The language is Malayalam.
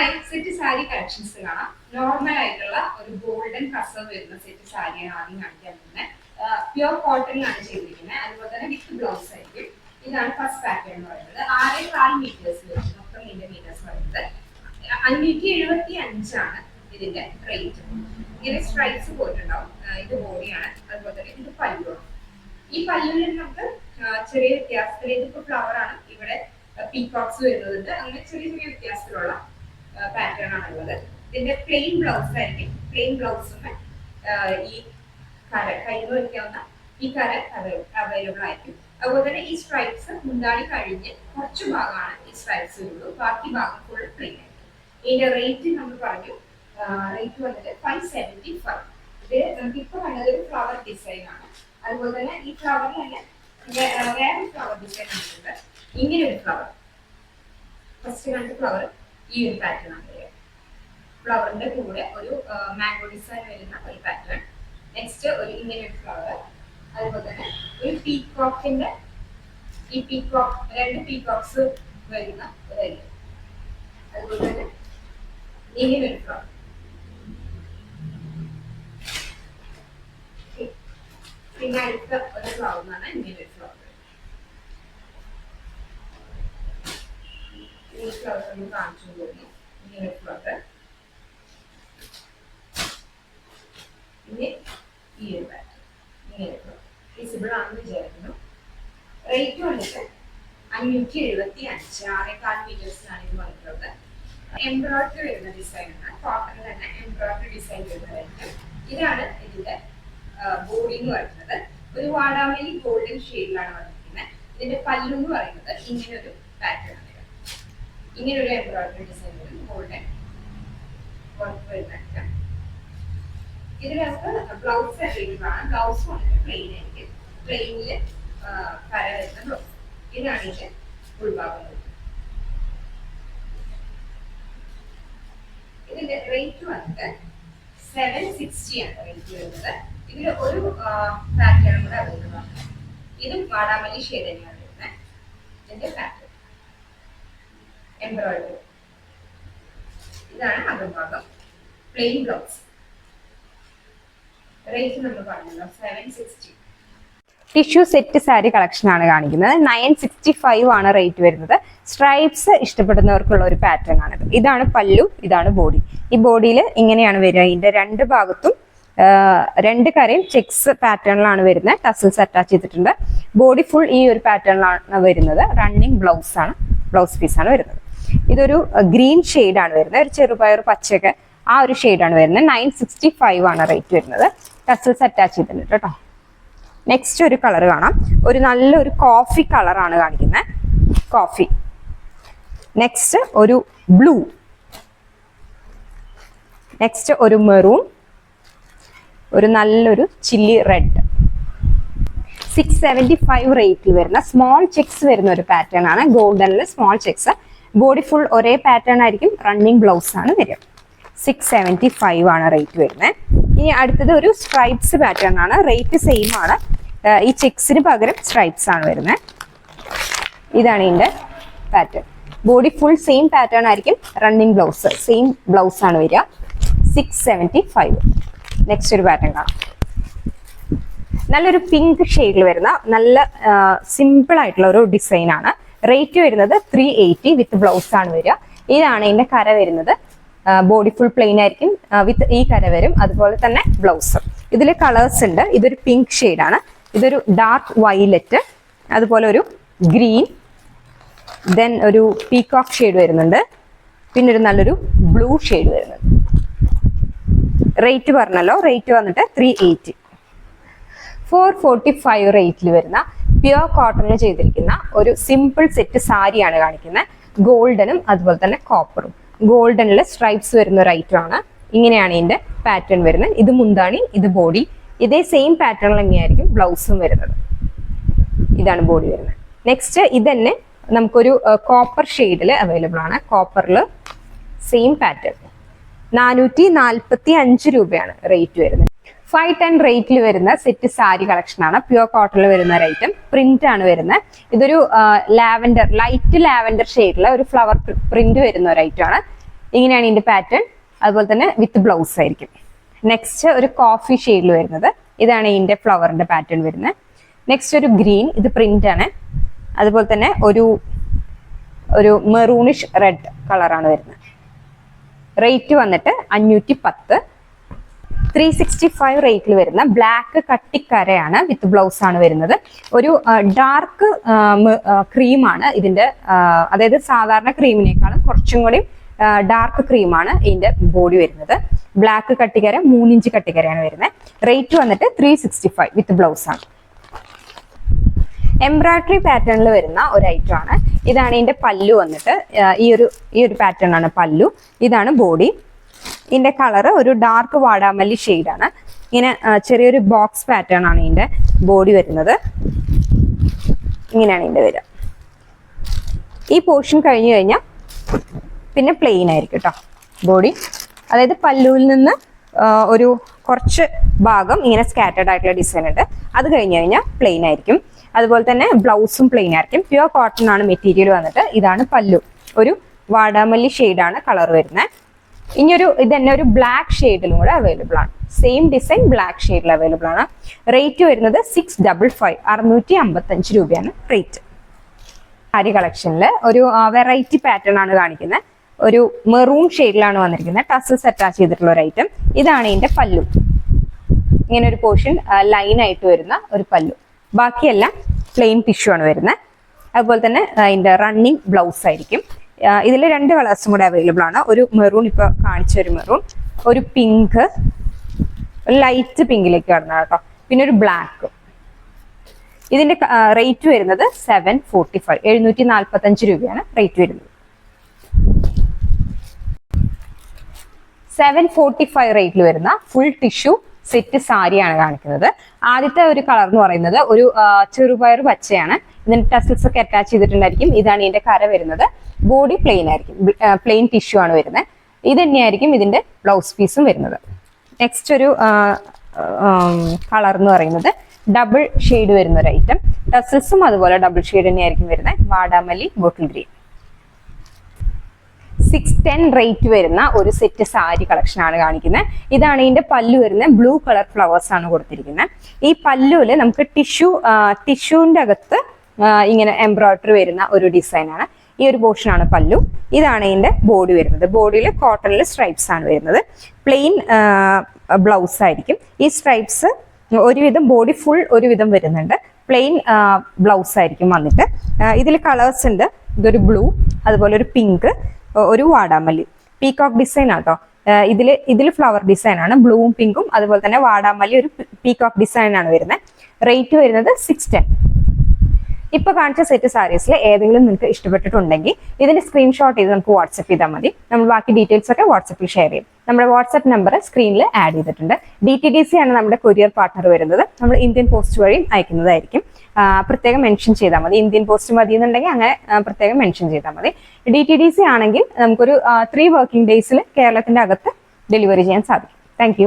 ഹായ് സെറ്റ് സാരി കളക്ഷൻസ് കാണാം. നോർമൽ ആയിട്ടുള്ള ഒരു ഗോൾഡൻ കസവ് വരുന്ന സെറ്റ് സാരിയാണ് ആദ്യം കാണിക്കാൻ പോകുന്നത്. പ്യുവർ കോട്ടണിലാണ് ചെയ്തിരിക്കുന്നത്. അതുപോലെ തന്നെ വിത്ത് ബ്ലൗസ് ആയിരിക്കും. ഇതാണ് ഫസ്റ്റ് പാറ്റേൺ എന്ന് പറയുന്നത്. ആറേ കാൽ മീറ്റേഴ്സ് മൊത്തം ഇതിന്റെ മീറ്റേഴ്സ് പറയുന്നത്. അഞ്ഞൂറ്റി എഴുപത്തി അഞ്ചാണ് ഇതിന്റെ റേറ്റ് ഇങ്ങനെ സ്ട്രൈപ്സ് പോയിട്ടുണ്ടാവും. ഇത് ബോഡിയാണ് അതുപോലെ തന്നെ ഇത് പല്ലുമാണ് ഈ പല്ലുവിൽ നമുക്ക് ചെറിയ വ്യത്യാസത്തിൽ ഇതിപ്പോ ഫ്ലവർ ആണ്. ഇവിടെ പീകോക്സ് വരുന്നുണ്ട്. അങ്ങനെ ചെറിയ ചെറിയ വ്യത്യാസത്തിലുള്ള പാറ്റേൺ ആണുള്ളത്. ഇതിന്റെ പ്ലെയിൻ ബ്ലൗസ് ആയിരിക്കും. പ്ലെയിൻ ബ്ലൗസും ഈ കര കയ്യിൽ വയ്ക്കാവുന്ന ഈ കര അവൈലബിൾ ആയിരിക്കും. അതുപോലെ തന്നെ ഈ സ്ട്രൈപ്സ് മുന്താണി കഴിഞ്ഞ് കുറച്ച് ഭാഗമാണ് ഈ സ്ട്രൈപ്സ് വരുള്ളൂ ബാക്കി ഭാഗം ഫുൾ പ്ലെയിൻ ആയിരിക്കും. ഇതിന്റെ റേറ്റ് നമ്മൾ പറഞ്ഞു. റേറ്റ് വന്നിട്ട് ഫൈവ് സെവന്റി ഫൈവ് ഇത് നമുക്ക് ഇപ്പൊ കണ്ടത് ഒരു ഫ്ലവർ ഡിസൈൻ ആണ്. അതുപോലെ തന്നെ ഈ ഫ്ലവറിൽ തന്നെ വേറെ ഫ്ലവർ ഡിസൈൻ ഉണ്ട്. ഇങ്ങനെ ഒരു ഫ്ലവർ ഫസ്റ്റ് കണ്ട ഫ്ലവർ ഈ ഒരു പാറ്റേൺ ആണ് വരിക ഫ്ലവറിന്റെ കൂടെ ഒരു മാംഗോ ഡിസൈൻ വരുന്ന ഒരു പാറ്റേൺ നെക്സ്റ്റ് ഒരു ഇങ്ങനെ ഒരു ഫ്ലവർ അതുപോലെ തന്നെ ഒരു പീകോക്കിന്റെ ഈ പീകോക്ക് രണ്ട് പീക്കോക്സ് വരുന്ന ഒരു ഐറ്റം അതുപോലെ തന്നെ ഇങ്ങനെ ഒരു ഫ്ലവർ പിന്നെ അടുത്ത ഒരു ഫ്ലവർ എന്നാണ് ഇങ്ങനെ ഒരു ഫ്ലവർ ഇനി ഈ ഒരു റേറ്റ് എംബ്രോയിഡറി വരുന്ന ഡിസൈനാണ് കോട്ടണിൽ തന്നെ എംബ്രോയിഡറി ഡിസൈൻ വരുന്നതായിരിക്കും. ഇതാണ് ഇതിന്റെ ബോഡി എന്ന് പറയുന്നത്. ഒരു വാടാമലി ഗോൾഡൻ ഷെയ്ഡിലാണ് വന്നിരിക്കുന്നത്. ഇതിന്റെ പല്ലു എന്ന് പറയുന്നത് ഇങ്ങനെ ഒരു പാറ്റേൺ ആണ്. ഇങ്ങനെ ഒരു എംബ്രോയിഡറി ഡിസൈൻ വരും ഗോൾഡൻ വർക്ക് വരുന്നുണ്ട് നമുക്ക് ബ്ലൗസ് അവൈലബിൾ ആണ് ബ്ലൗസ് വന്നിട്ട് പ്ലെയിൻ ആയിരിക്കും. പ്ലെയിനിൽ കര വരുന്ന ബ്ലൗസ് ഇതാണ് ഇതിന്റെ ഉൾഭാഗം. ഇതിന്റെ റേറ്റ് വന്നിട്ട് സെവൻ സിക്സ്റ്റി ആണ് റേറ്റ് വരുന്നത്. ഇതിൽ ഒരു പാറ്റേൺ കൂടെ അവൈലബിൾ ആണ്. ഇതും വാടാമല്ലി ഷെയ്ഡ് തന്നെയാണ് വരുന്നത്. ഇതിന്റെ പാറ്റേൺ എംബ്രോയിഡറി ഇതാണ് അകംഭാഗം പ്ലെയിൻ ബ്ലൗസ് റേറ്റ് നമ്മൾ പറഞ്ഞല്ലോ seven sixty tissue set sari collection ആണ് കാണിക്കുന്നത്. നയൻ സിക്സ്റ്റി ഫൈവ് ആണ് റേറ്റ് വരുന്നത്. സ്ട്രൈപ്സ് ഇഷ്ടപ്പെടുന്നവർക്കുള്ള ഒരു പാറ്റേൺ ആണിത്. ഇതാണ് പല്ലു ഇതാണ് ബോഡി ഈ ബോഡിയിൽ ഇങ്ങനെയാണ് വരിക. ഇതിന്റെ രണ്ട് ഭാഗത്തും രണ്ട് കരയും ചെക്സ് പാറ്റേണിലാണ് വരുന്നത്. ടസിൽസ് അറ്റാച്ച് ചെയ്തിട്ടുണ്ട്. ബോഡി ഫുൾ ഈ ഒരു പാറ്റേണിലാണ് വരുന്നത്. റണ്ണിങ് ബ്ലൗസ് ആണ് ബ്ലൗസ് പീസ് ആണ് വരുന്നത്. ഇതൊരു ഗ്രീൻ ആണ് വരുന്നത്. ഒരു ചെറുപയർ പച്ചയൊക്കെ ആ ഒരു ആണ് വരുന്നത്. നയൻ സിക്സ്റ്റി ഫൈവ് ആണ് റേറ്റ് വരുന്നത്. ടസൽസ് അറ്റാച്ച് ചെയ്തിട്ടുണ്ട് കേട്ടോ. നെക്സ്റ്റ് ഒരു കളർ കാണാം. ഒരു നല്ലൊരു കോഫി കളറാണ് കാണിക്കുന്നത്. കോഫി നെക്സ്റ്റ് ഒരു ബ്ലൂ നെക്സ്റ്റ് ഒരു മെറൂൺ ഒരു നല്ലൊരു chilli red six seventy five റേറ്റിൽ വരുന്ന സ്മോൾ ചെക്സ് വരുന്ന ഒരു പാറ്റേൺ ആണ്. ഗോൾഡനിൽ സ്മോൾ ചെക്സ് ബോഡി ഫുൾ ഒരേ പാറ്റേൺ ആയിരിക്കും റണ്ണിങ് ബ്ലൗസ് ആണ് വരിക. സിക്സ് സെവന്റി ഫൈവ് ആണ് റേറ്റ് വരുന്നത്. ഇനി അടുത്തത് ഒരു സ്ട്രൈപ്സ് പാറ്റേൺ ആണ്. റേറ്റ് സെയിം ആണ്. ഈ ചെക്സിന് പകരം സ്ട്രൈപ്സ് ആണ് വരുന്നത്. ഇതാണ് ഇതിന്റെ pattern body full same pattern ആയിരിക്കും റണ്ണിങ് ബ്ലൗസ് സെയിം ബ്ലൗസ് ആണ് വരിക. സിക്സ് സെവന്റി ഫൈവ് നെക്സ്റ്റ് ഒരു പാറ്റേൺ കാണാം. നല്ലൊരു പിങ്ക് ഷെയ്ഡിൽ വരുന്ന നല്ല സിമ്പിൾ ആയിട്ടുള്ള ഒരു ഡിസൈൻ ആണ്. റേറ്റ് വരുന്നത് ത്രീ എയ്റ്റി വിത്ത് ബ്ലൗസ് ആണ് വരിക. ഇതാണ് ഇതിന്റെ കര വരുന്നത്. ബോഡി ഫുൾ പ്ലെയിൻ ആയിരിക്കും. വിത്ത് ഈ കര വരും. അതുപോലെ തന്നെ ബ്ലൗസ് ഇതിൽ കളേഴ്സ് ഉണ്ട്. ഇതൊരു പിങ്ക് ആണ്. ഇതൊരു ഡാർക്ക് വൈലറ്റ് അതുപോലെ ഒരു ഗ്രീൻ ദെൻ ഒരു പീകോക്ക് ഷെയ്ഡ് വരുന്നുണ്ട്. പിന്നെ ഒരു നല്ലൊരു ബ്ലൂ ഷെയ്ഡ് വരുന്നുണ്ട്. റേറ്റ് പറഞ്ഞല്ലോ. റേറ്റ് വന്നിട്ട് three eighty four forty five റേറ്റിൽ വരുന്ന പ്യുവർ കോട്ടണിൽ ചെയ്തിരിക്കുന്ന ഒരു സിമ്പിൾ സെറ്റ് സാരിയാണ് കാണിക്കുന്നത്. ഗോൾഡനും അതുപോലെ തന്നെ കോപ്പറും ഗോൾഡനിൽ സ്ട്രൈപ്സ് വരുന്ന ഒരു ഐറ്റം ആണ്. ഇങ്ങനെയാണ് ഇതിന്റെ പാറ്റേൺ വരുന്നത്. ഇത് മുന്താണി ഇത് ബോഡി ഇതേ സെയിം പാറ്റേണിൽ തന്നെയായിരിക്കും ബ്ലൗസും വരുന്നത്. ഇതാണ് ബോഡി വരുന്നത്. നെക്സ്റ്റ് ഇതന്നെ നമുക്കൊരു കോപ്പർ ഷെയ്ഡിൽ അവൈലബിൾ ആണ്. കോപ്പറിൽ സെയിം പാറ്റേൺ നാനൂറ്റി നാൽപ്പത്തി അഞ്ച് രൂപയാണ് റേറ്റ് വരുന്നത്. ഫൈവ് ടെൻ റേറ്റിൽ വരുന്ന സെറ്റ് സാരി കളക്ഷൻ ആണ്. പ്യുവർ കോട്ടണിൽ വരുന്ന ഒരു ഐറ്റം പ്രിന്റ് ആണ് വരുന്നത് ഇതൊരു ലാവൻഡർ ലൈറ്റ് ലാവൻഡർ ഷെയ്ഡിലെ ഒരു ഫ്ലവർ പ്രിന്റ് വരുന്ന ഒരു ഐറ്റം ആണ്. ഇങ്ങനെയാണ് ഇതിന്റെ പാറ്റേൺ അതുപോലെ തന്നെ വിത്ത് ബ്ലൗസ് ആയിരിക്കും. നെക്സ്റ്റ് ഒരു കോഫി ഷെയ്ഡിൽ വരുന്നത്. ഇതാണ് ഇതിന്റെ ഫ്ലവറിന്റെ പാറ്റേൺ വരുന്നത് നെക്സ്റ്റ് ഒരു ഗ്രീൻ ഇത് പ്രിന്റ് ആണ്. അതുപോലെ തന്നെ ഒരു ഒരു മെറൂണിഷ് റെഡ് കളറാണ് വരുന്നത് റേറ്റ് വന്നിട്ട് അഞ്ഞൂറ്റി പത്ത്. ത്രീ സിക്സ്റ്റി ഫൈവ് റേറ്റിൽ വരുന്ന ബ്ലാക്ക് കട്ടിക്കരയാണ് വിത്ത് ബ്ലൗസ് ആണ് വരുന്നത്. ഒരു ഡാർക്ക് ക്രീമാണ് ഇതിന്റെ അതായത് സാധാരണ ക്രീമിനേക്കാളും കുറച്ചും കൂടി ഡാർക്ക് ക്രീമാണ് ഇതിന്റെ ബോഡി വരുന്നത്. ബ്ലാക്ക് കട്ടിക്കര മൂന്നിഞ്ച് കട്ടിക്കരയാണ് വരുന്നത് റേറ്റ് വന്നിട്ട് three sixty five with blouse ആണ്. എംബ്രോയിഡറി പാറ്റേണിൽ വരുന്ന ഒരു ഐറ്റം ആണ്. ഇതാണ് ഇതിന്റെ പല്ലു വന്നിട്ട് ഈ ഒരു ഈ ഒരു പാറ്റേൺ ആണ് പല്ലു. ഇതാണ് ബോഡി ഇതിന്റെ കളർ ഒരു ഡാർക്ക് വാടാമല്ലി ആണ്. ഇങ്ങനെ ചെറിയൊരു ബോക്സ് പാറ്റേൺ ആണ് ഇതിന്റെ ബോഡി വരുന്നത്. ഇങ്ങനെയാണ് ഇതിന്റെ വരിക. ഈ പോർഷൻ കഴിഞ്ഞു കഴിഞ്ഞാൽ പിന്നെ പ്ലെയിൻ ആയിരിക്കും കേട്ടോ ബോഡി അതായത് പല്ലുവിൽ നിന്ന് ഒരു കുറച്ച് ഭാഗം ഇങ്ങനെ സ്കാറ്റേഡ് ആയിട്ടുള്ള ഡിസൈൻ ഉണ്ട്. അത് കഴിഞ്ഞു കഴിഞ്ഞാൽ പ്ലെയിൻ ആയിരിക്കും. അതുപോലെ തന്നെ ബ്ലൗസും പ്ലെയിൻ ആയിരിക്കും. പ്യുവർ കോട്ടൺ ആണ് മെറ്റീരിയൽ വന്നിട്ട്. ഇതാണ് പല്ലു. ഒരു വാടാമല്ലി ആണ് കളർ വരുന്നത്. ഇനിയൊരു ഇത് തന്നെ ഒരു ബ്ലാക്ക് ഷെയ്ഡിലും കൂടെ അവൈലബിൾ ആണ്. സെയിം ഡിസൈൻ ബ്ലാക്ക് ഷെയ്ഡിൽ അവൈലബിൾ ആണ്. റേറ്റ് വരുന്നത് സിക്സ് ഡബിൾ ഫൈവ് അറുന്നൂറ്റി അമ്പത്തഞ്ച് രൂപയാണ് റേറ്റ് സാരി കളക്ഷനിൽ ഒരു വെറൈറ്റി പാറ്റേൺ ആണ് കാണിക്കുന്നത്. ഒരു മെറൂൺ ഷെയ്ഡിലാണ് വന്നിരിക്കുന്നത്. ടസൽസ് അറ്റാച്ച് ചെയ്തിട്ടുള്ള ഒരു ഐറ്റം ഇതാണ് ഇതിന്റെ പല്ലു. ഇങ്ങനെ ഒരു പോർഷൻ ലൈൻ ആയിട്ട് വരുന്ന ഒരു പല്ലു. ബാക്കിയെല്ലാം പ്ലെയിൻ ടിഷ്യൂ ആണ് വരുന്നത്. അതുപോലെ തന്നെ അതിന്റെ റണ്ണിങ് ബ്ലൗസ് ആയിരിക്കും. ഇതിൽ രണ്ട് കളേഴ്സും കൂടെ അവൈലബിൾ ആണ്. ഒരു മെറൂൺ ഇപ്പൊ കാണിച്ച ഒരു മെറൂൺ ഒരു പിങ്ക് ലൈറ്റ് പിങ്കിലേക്ക് കടന്ന കേട്ടോ. പിന്നെ ഒരു ബ്ലാക്ക് ഇതിന്റെ റേറ്റ് വരുന്നത് സെവൻ ഫോർട്ടി ഫൈവ് എഴുന്നൂറ്റി നാൽപ്പത്തി അഞ്ച് രൂപയാണ് റേറ്റ് വരുന്നത്. സെവൻ ഫോർട്ടി ഫൈവ് റേറ്റിൽ വരുന്ന ഫുൾ ടിഷ്യൂ സെറ്റ് സാരിയാണ് കാണിക്കുന്നത്. ആദ്യത്തെ ഒരു കളർ എന്ന് പറയുന്നത് ഒരു ചെറുപയർ പച്ചയാണ്. ഇതിന് ടസിൽസ് ഒക്കെ അറ്റാച്ച് ചെയ്തിട്ടുണ്ടായിരിക്കും. ഇതാണ് ഇതിന്റെ കര വരുന്നത്. ബോഡി പ്ലെയിൻ ആയിരിക്കും. പ്ലെയിൻ ടിഷ്യൂ ആണ് വരുന്നത്. ഇത് തന്നെയായിരിക്കും ഇതിന്റെ ബ്ലൗസ് പീസും വരുന്നത്. നെക്സ്റ്റ് ഒരു കളർ എന്ന് പറയുന്നത് ഡബിൾ ഷെയ്ഡ് വരുന്ന ഒരു ഐറ്റം ടസിൽസും അതുപോലെ ഡബിൾ ഷെയ്ഡ് തന്നെയായിരിക്കും വരുന്നത്. വാടാമല്ലി bottle green. Six ten rate വരുന്ന ഒരു സെറ്റ് സാരി കളക്ഷൻ ആണ് കാണിക്കുന്നത്. ഇതാണ് ഇതിന്റെ പല്ലു വരുന്ന ബ്ലൂ കളർ ഫ്ലവേഴ്സ് ആണ് കൊടുത്തിരിക്കുന്നത്. ഈ പല്ലുവിൽ നമുക്ക് ടിഷ്യു ടിഷ്യൂവിന്റെ അകത്ത് ഇങ്ങനെ എംബ്രോയിഡറി വരുന്ന ഒരു ഡിസൈനാണ് ഈ ഒരു പോർഷൻ ആണ് പല്ലു. ഇതാണ് ഇതിന്റെ ബോഡി വരുന്നത്. ബോഡിയിൽ കോട്ടണിൽ സ്ട്രൈപ്സ് ആണ് വരുന്നത്. പ്ലെയിൻ ബ്ലൗസ് ആയിരിക്കും. ഈ സ്ട്രൈപ്സ് ഒരുവിധം ബോഡി ഫുൾ ഒരുവിധം വരുന്നുണ്ട്. പ്ലെയിൻ ബ്ലൗസ് ആയിരിക്കും വന്നിട്ട്. ഇതിൽ കളേഴ്സ് ഉണ്ട്. ഇതൊരു ബ്ലൂ അതുപോലെ ഒരു പിങ്ക് ഒരു വാടാമല്ലി. പീകോക്ക് ഡിസൈൻ ആട്ടോ. ഇതിൽ ഇതിൽ ഫ്ലവർ ഡിസൈൻ ആണ്. ബ്ലൂവും പിങ്കും അതുപോലെ തന്നെ വാടാമല്ലി ഒരു പീകോക്ക് ഡിസൈൻ ആണ് വരുന്നത്. റേറ്റ് വരുന്നത് സിക്സ് ടെൻ ഇപ്പൊ കാണിച്ച സെറ്റ് സാരീസിൽ ഏതെങ്കിലും നിങ്ങൾക്ക് ഇഷ്ടപ്പെട്ടിട്ടുണ്ടെങ്കിൽ ഇതിന്റെ സ്ക്രീൻഷോട്ട് ചെയ്ത് നമുക്ക് വാട്സപ്പ് ചെയ്താൽ മതി. നമ്മൾ ബാക്കി ഡീറ്റെയിൽസ് ഒക്കെ വാട്സപ്പിൽ ഷെയർ ചെയ്യും. നമ്മുടെ വാട്സപ്പ് നമ്പർ സ്ക്രീനിൽ ആഡ് ചെയ്തിട്ടുണ്ട്. ഡി ടി ഡി സി ആണ് നമ്മുടെ കൊറിയർ പാർട്ണർ വരുന്നത്. നമ്മൾ ഇന്ത്യൻ പോസ്റ്റ് വഴിയും അയക്കുന്നതായിരിക്കും. പ്രത്യേകം മെൻഷൻ ചെയ്താൽ മതി. ഇന്ത്യൻ പോസ്റ്റ് മതി എന്നുണ്ടെങ്കിൽ അങ്ങനെ പ്രത്യേകം മെൻഷൻ ചെയ്താൽ മതി. ഡി ടി ഡി സി ആണെങ്കിൽ നമുക്കൊരു ത്രീ വർക്കിംഗ് ഡേയ്സിൽ കേരളത്തിന്റെ അകത്ത് ഡെലിവറി ചെയ്യാൻ സാധിക്കും. താങ്ക്